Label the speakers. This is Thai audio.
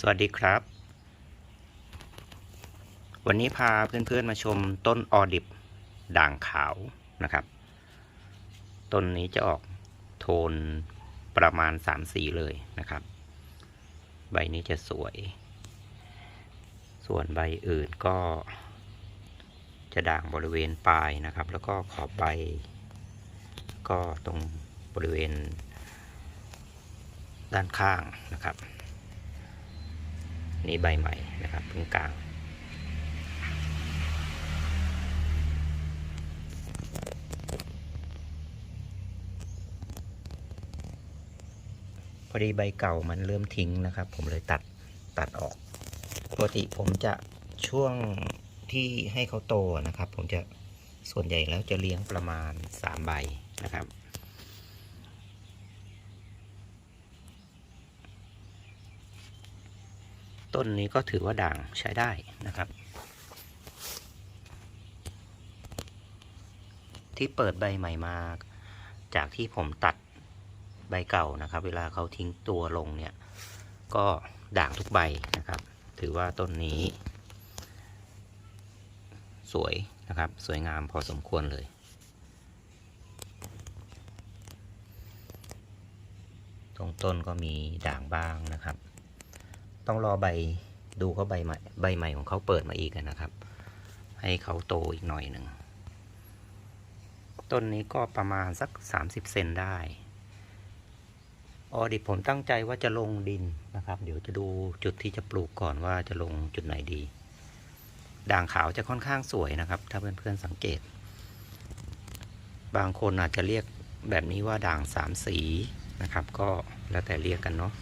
Speaker 1: สวัสดีครับ วันนี้พาเพื่อนๆมาชมต้นออดิบด่างขาวนะครับ ต้นนี้จะออกโทนประมาณสามสีเลยนะครับ ใบนี้จะสวย ส่วนใบอื่นก็จะด่างบริเวณปลายนะครับ แล้วก็ขอบใบ ก็ตรงบริเวณด้านข้างนะครับ นี่ใบใหม่นะครับเพิ่งกลาง พอดีใบเก่ามันเริ่มทิ้งนะครับ ผมเลยตัดตัดออกปกติผมจะช่วงที่ให้เขาโตนะครับ ผมจะส่วนใหญ่แล้วจะเลี้ยงประมาณสามใบนะครับ ต้นนี้ก็ถือว่าด่างใช้ได้นะครับ ที่เปิดใบใหม่มาจากที่ผมตัดใบเก่านะครับ เวลาเขาทิ้งตัวลงเนี่ย ก็ด่างทุกใบนะครับ ถือว่าต้นนี้ สวยนะครับ สวยงามพอสมควรเลยตรงต้นก็มีด่างบ้างนะครับ ต้องรอใบดูเขาใบใหม่ใบใหม่ของเขาเปิดมาอีกนะครับ ให้เขาโตอีกหน่อยหนึ่งต้นนี้ก็ประมาณสัก 30 เซนได้ออดิผมตั้งใจว่าจะลงดินนะครับ เดี๋ยวจะดูจุดที่จะปลูกก่อนว่าจะลงจุดไหนดี ด่างขาวจะค่อนข้างสวยนะครับ ถ้าเพื่อนๆสังเกต บางคนอาจจะเรียกแบบนี้ว่าด่างสามสีนะครับ ก็แล้วแต่เรียกกันเนาะ